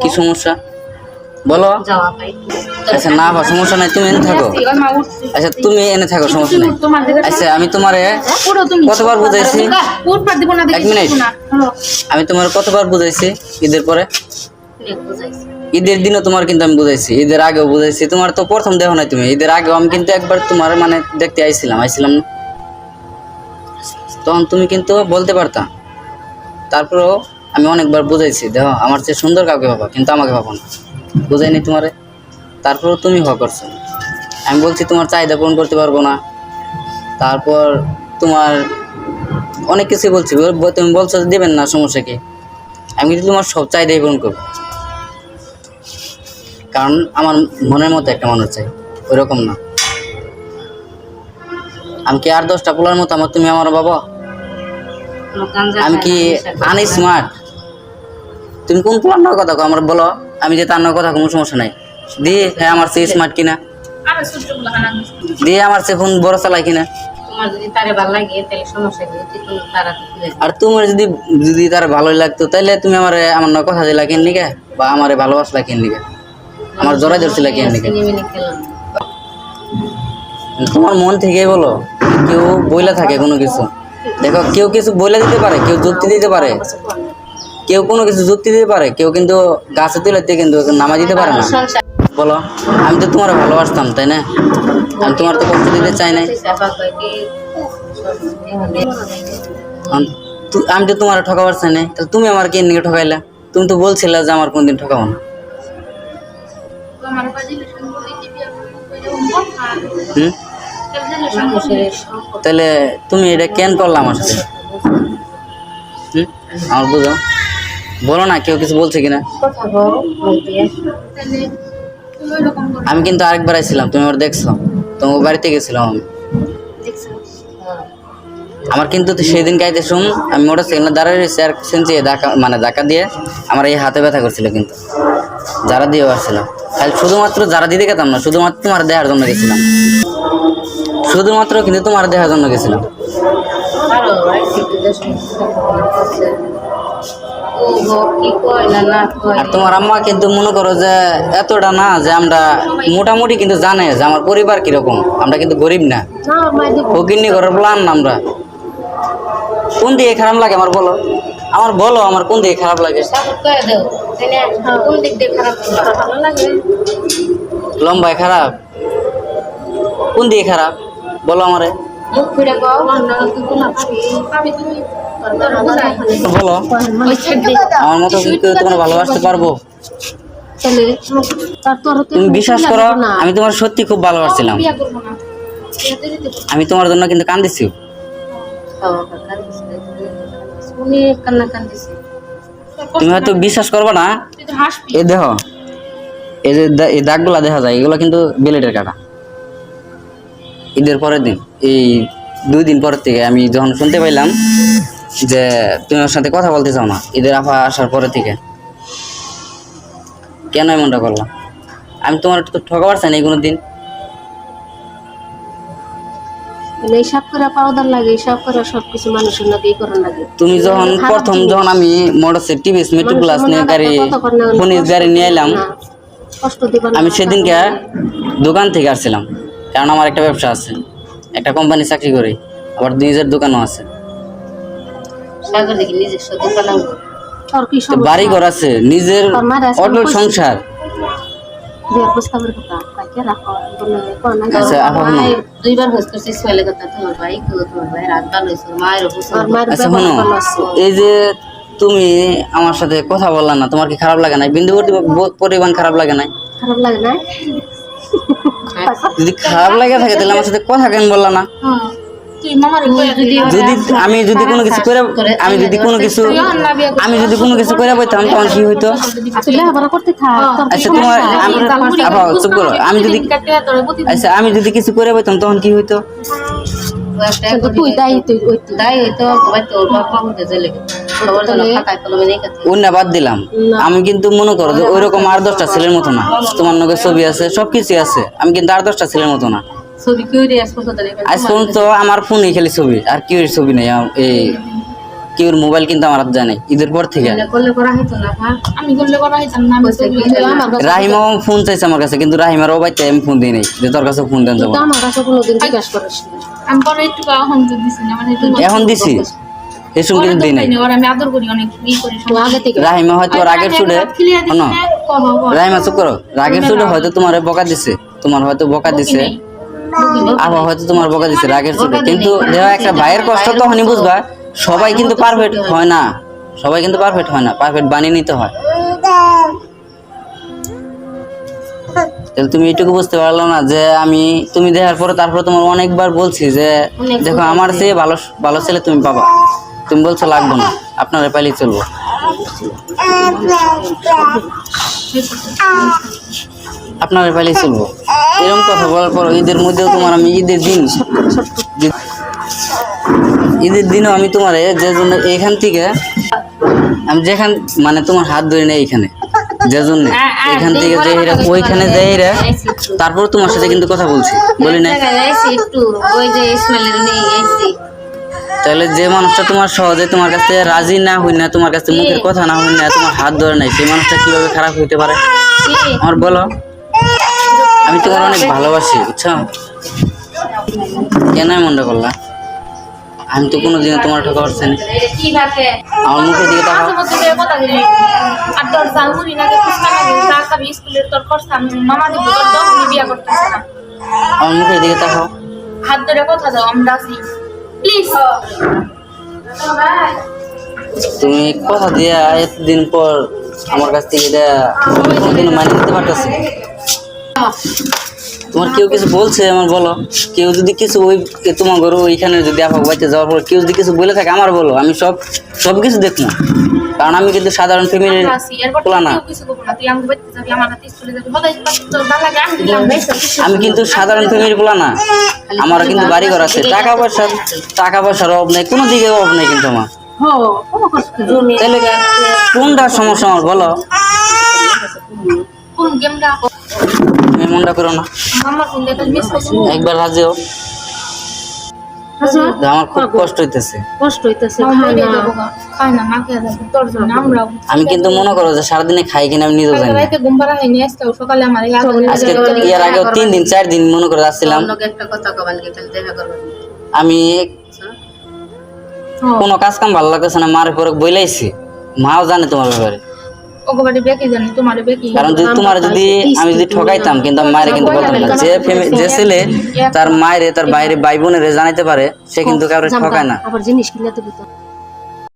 কি সমস্যা? বলো। আচ্ছা না বা সমস্যা নাই তুমি এনে থাকো। আচ্ছা তুমি এনে থাকো সমস্যা নাই। আচ্ছা আমি তোমারে কতবার বুঝাইছি? এক মিনিট। আমি তোমার কতবার বুঝাইছি ঈদের পরে? ঈদের দিনও তোমার কিন্তু আমি বুঝাইছি ঈদের আগেও বুঝাইছি। তোমার তো প্রথম দেখো নাই তুমি। ঈদের আগেও আমি কিন্তু একবার তোমার মানে দেখতে আইছিলাম আইছিলাম না। তখন তুমি কিন্তু বলতে পারতা। তারপরেও আমি অনেকবার বুঝাইছি দেখো আমার চেয়ে সুন্দর কাউকে ভাবা কিন্তু আমাকে ভাবো না। বুঝাইনি তোমারে? তারপরেও তুমি হওয়া করছ আমি বলছি তোমার চাহিদা পূরণ করতে পারব না। তারপর তোমার অনেক কিছু বলছি। বল- তুমি বলছো দেবেন না সমস্যা কি? আমি কিন্তু তোমার সব চাহিদাই পূরণ করব। কারণ আমার মনের মতো একটা মানুষ চাই ওইরকম না। আমি কি আর দশটা পোলার মতো আমার তুমি আমার বাবা আমি কি আনি স্মার্ট তুমি কোন পোলার কথা কও আমার বলো আমি যে তার কথা কোনো সমস্যা নাই। দিয়ে হ্যাঁ আমার সে স্মার্ট কিনা? দিয়ে আমার চেয়ে ফোন বড় চালাই কিনা? তোমার যদি তারে ভালো লাগে তাহলে সমস্যা কি? তুই তুমি তারা আর তোমার যদি যদি তার ভালোই লাগতো তাহলে তুমি আমার আমার নয় কথা দিলা কেন নিকে? বা আমারে ভালোবাসলা কেন নিকে? আমার জড়াই ধরছিলা কেন নিকে? তোমার মন থেকেই বলো কেউ বইলা থাকে কোনো কিছু। দেখো কেউ কিছু বইলা দিতে পারে কেউ যুক্তি দিতে পারে। কেউ কোনো কিছু যুক্তি দিতে পারে, কেউ কিন্তু গাছে তুলাতে কিন্তু নামা দিতে পারে না। বলো, আমি তো তোমার ভালোবাসতাম, তাই না? আমি তোমার তো কষ্ট দিতে চাই নাই। আম- তু- তোমার ঠকাবার চাই নাই। তাহলে তুমি আমার কে নিয়ে ঠকাইলা? তুমি তো বলছিলে যে আমার কোনদিন ঠকাবো না। তাহলে তুমি এটা কেন করলাম আমার সাথে? আমার বুঝো। বলো না কেউ কিছু বলছে কিনা? দিয়ে। আমি কিন্তু আরেকবার আইছিলাম তুমি আমার দেখছ। তোমার বাড়িতে গেছিলাম আমি। আমার কিন্তু তো সেই দিন গাইতে শুন আমি মোটর সাইকেল দাঁড়িয়ে রয়েছি আর শুনছি ধাক্কা মানে ধাক্কা দিয়ে আমার এই হাতে ব্যথা করছিল কিন্তু। যারা দিয়েও আসছিল। খালি শুধুমাত্র যারা দিতে গেতাম না শুধুমাত্র তোমার দেওয়ার জন্য গেছিলাম। শুধুমাত্র কিন্তু তোমার দেওয়ার জন্য গেছিলাম। আরও তোমার আম্মা কিন্তু মনে করো যে এতটা না যে আমরা মোটামুটি কিন্তু জানে যে আমার পরিবার কীরকম। আমরা কিন্তু গরিব না। ফকিরনি ঘরের প্লান আমরা। কোন দিকে খারাপ লাগে আমার বলো? আমার বলো, আমার কোন দিকে খারাপ লাগে? লম্বায় খারাপ? কোন দিকে খারাপ? বলো আমারে। মুখ ফিরে বলো। আমার মতো তোমার ভালোবাসতে পারব? তুমি বিশ্বাস করো, আমি তোমার সত্যি খুব ভালোবাসছিলাম। আমি তোমার জন্য কিন্তু কান্দিছি। তুমি হয়তো বিশ্বাস করবে না। এ দেখো, এই যে এই দাগগুলা দেখা যায়, এগুলো কিন্তু বিলেটের কাটা। ঈদের পরের দিন, এই দুই দিন পরের থেকে আমি যখন শুনতে পাইলাম যে তুমি ওর সাথে কথা বলতে চাও না ঈদের আফা আসার পরে থেকে। কেন এমনটা করলাম আমি তোমার তো ঠকাবার চাই না কোনো দিন এইসব করে পাউডার লাগে এইসব করে সবকিছু মানুষের নাকি করার লাগে। তুমি যখন প্রথম যখন আমি মোটরসাইকেল টিভিএস নিয়ে গাড়ি ফোনিস গাড়ি নিয়ে এলাম আমি সেদিনকে দোকান থেকে আসছিলাম কারণ আমার একটা ব্যবসা আছে একটা কোম্পানি চাকরি করি আবার নিজের দোকানও আছে। সাগর দেখি। তোর কি তো বাড়ি ঘর আছে নিজের অটল সংসার। আচ্ছা, আচ্ছা এই যে তুমি আমার সাথে কথা বললা না তোমার কি খারাপ লাগে না বিন্দু পরি- পরিমাণ খারাপ লাগে না খারাপ লাগে না যদি খারাপ লাগে থাকে তাহলে আমার সাথে কথা কেন বললা না? মামার যদি আমি যদি কোনো কিছু করে আমি যদি কোনো কিছু আমি যদি কোনো কিছু করে বলতাম তখন কি হইতো? আচ্ছা তোমার আমি- চুপ করো। আমি যদি আচ্ছা আমি যদি কিছু করে বলতাম তখন কি হইতো? অন্য বাদ দিলাম। আমি কিন্তু মনে করো যে ওইরকম আর দশটা ছেলের মতো না। তোমার নগে ছবি আছে সব কিছু আছে। আমি কিন্তু আর দশটা ছেলের মতো না। কেউ তো আজ পর্যন্ত আমার ফোনে খালি ছবি আর কি ছবি নেই এই কেউ মোবাইল কিন্তু আমার হাত নাই ঈদের পর থেকে। রাহিমা ফোন চাইছে আমার কাছে কিন্তু রাহিমার ও বাইতে আমি ফোন দিই নাই যে তোর কাছে ফোন দেন এখন দিছি মানে এখন দিছি। এসব কিন্তু দিই নাই। ওর আমি আদর করি অনেক ই করি তো আগে থেকে। রাহিমা হয়তো আগের চুড়ে রাহিমা চুপ করো। রাগের চুড়ে হয়তো তোমার বকা দিছে তোমার হয়তো বকা দিছে। আবার হয়তো তোমার বকা দিছে রাগের চুড়ে কিন্তু দেওয়া একটা ভাইয়ের কষ্ট তখনই বুঝবা সবাই কিন্তু পারফেক্ট হয় না। সবাই কিন্তু পারফেক্ট হয় না পারফেক্ট বানিয়ে নিতে হয়। তাহলে তুমি এটুকু বুঝতে পারল না যে আমি তুমি দেখার পরে তারপরে তোমার অনেকবার বলছি যে দেখো আমার চেয়ে ভালো ভালো ছেলে তুমি পাবা। তুমি বলছো লাগবো না আপনারা পাইলেই চলবো। আপনারা পাইলেই চলবো। এরকম কথা বলার পর ঈদের মধ্যেও তোমার আমি ঈদের দিন ঈদের দিনও আমি তোমার যে জন্য এখান থেকে আমি যেখান মানে তোমার হাত ধরে নেই এখানে যে জন্য। এখান থেকে যে এরা ওইখানে যাই এরা তারপর তোমার সাথে কিন্তু কথা বলছি বলি না তাহলে যে মানুষটা তোমার সহজে তোমার কাছে রাজি না হই না তোমার কাছে মুখের কথা না হই না তোমার হাত ধরে নাই সেই মানুষটা কীভাবে খারাপ হইতে পারে? আমার বলো। আমি তোমার অনেক ভালোবাসি, বুঝছ? কেন মনটা করলা? আমি তো কোনোদিনও তোমার ঠকা পারছি না। আমার মুখের দিকে তোর আমার মুখের দিকে তাকাও। হাত ধরে কথা দাও তুমি কথা দিয়া এতদিন পর আমার কাছ থেকে এটা কোনোদিন মানিয়ে নিতে পারতেছি তোমার কেউ কিছু বলছে আমার বলো। কেউ যদি কিছু ওই তোমার ঘরে ওইখানে যদি আপা বাড়িতে যাওয়ার পর কেউ যদি কিছু বলে থাকে আমার বলো। আমি সব সব কিছু দেখব। কারণ আমি কিন্তু সাধারণ ফ্যামিলির আমরা পোলা না। আমার বলে আমি কিন্তু সাধারণ ফ্যামিলির পোলা না। আমারও কিন্তু বাড়ি ঘর আছে। টাকা পয়সার টাকা পয়সার অভাব নেই কোনো দিকে অভাব নেই কিন্তু আমার। তাহলে কোনটা সমস্যা আমার বলো? কোন গেমটা তুমি মনটা করো না। একবার রাজিও আচ্ছা। আমার খুব কষ্ট হইতেছে। কষ্ট আমি কিন্তু মনে করো যে সারাদিনে খাই কিনা আমি নিজেও জানি আজকে ইয়ার আগেও তিন দিন চার দিন মনে করে করবেন আমি কোনো কাজ কাম ভালো লাগতেছে না মারে পরে বইলাইছি। মাও জানে তোমার ব্যাপারে। ওকে বেকি জানি তোমার বেকি কারণ যদি তোমার যদি আমি যদি ঠকাইতাম কিন্তু মায়ের কিন্তু বলতাম না যে যে ছেলে তার মায়ের তার বাইরে ভাই বোনের জানাইতে পারে সে কিন্তু কারোর ঠকায় না। আবার জিনিস